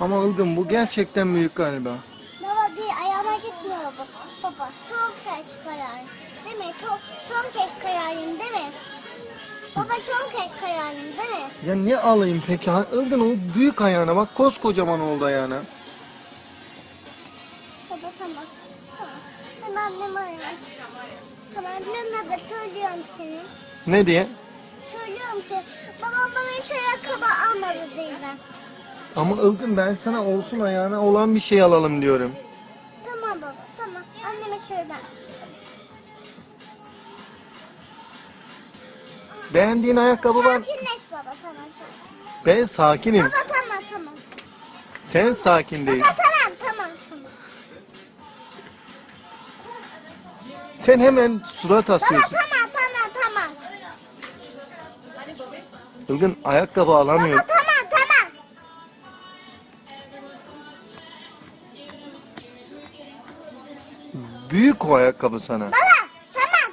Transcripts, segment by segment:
Ama Ilgın bu gerçekten büyük galiba. Baba değil ayağıma gitmiyor bu. Baba son kez kayarım. Değil mi? Son, son kez kayarım değil mi? Baba son kez kayarım değil mi? Ya ne alayım peki? Ha, Ilgın o büyük ayağına bak koskocaman oldu ayağına. Baba tamam. Tamam. Ben annemi arıyorum. Tamam ben de söylüyorum seni. Ne diye? Söylüyorum ki babam bana hiç ayakkabı almadı diyeceğim. Ama Ilgın ben sana olsun ayağına olan bir şey alalım diyorum. Tamam baba tamam. Anneme söyle. Beğendiğin ayakkabı var. Sakinleş baba tamam. Ben sakinim. Baba tamam tamam. Sen sakin değil. Baba tamam tamam tamam. Sen hemen surat Baba asıyorsun. tamam tamam tamam. Ilgın ayakkabı alamıyor. Baba tamam tamam. Büyük o ayakkabı sana. Baba tamam.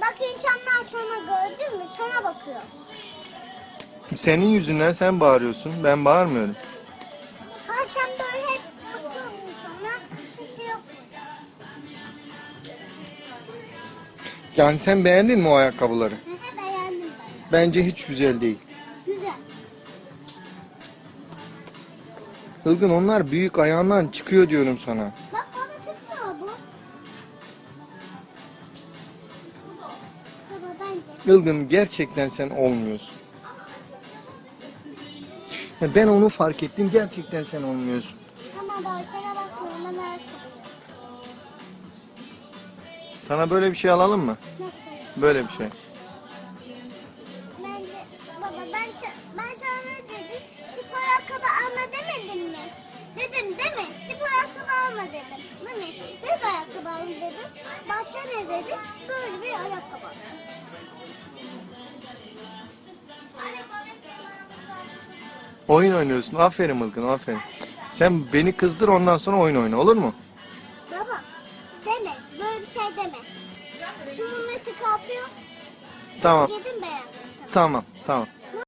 Bak insanlar sana gördün mü? Sana bakıyor. Senin yüzünden sen bağırıyorsun. Ben bağırmıyorum. Akşam böyle hep bakıyor insanlar. Şey yok. Yani sen beğendin mi o ayakkabıları? Beğendim ben. Bence hiç güzel değil. Güzel. Ilgın onlar büyük ayağından çıkıyor diyorum sana. Ilgın gerçekten sen olmuyorsun. Ben onu fark ettim. Gerçekten sen olmuyorsun. Ama baba sana bakmıyorum. Ayakkabı. Sana böyle bir şey alalım mı? Nasıl? Böyle bir şey. Ben de, baba ben, ben sana ne dedim? Spor ayakkabı alma demedim mi? Dedim değil mi? Spor ayakkabı alma dedim. Değil mi? Büyük ayakkabı alma dedim. Başka ne dedim? Böyle bir Oyun oynuyorsun. Aferin Ilgın aferin. Sen beni kızdır ondan sonra oyun oyna olur mu? Baba deme. Böyle bir şey deme. Şunun eti kalkıyor. Tamam. Yedim beğendim. Tamam. Tamam. Tamam.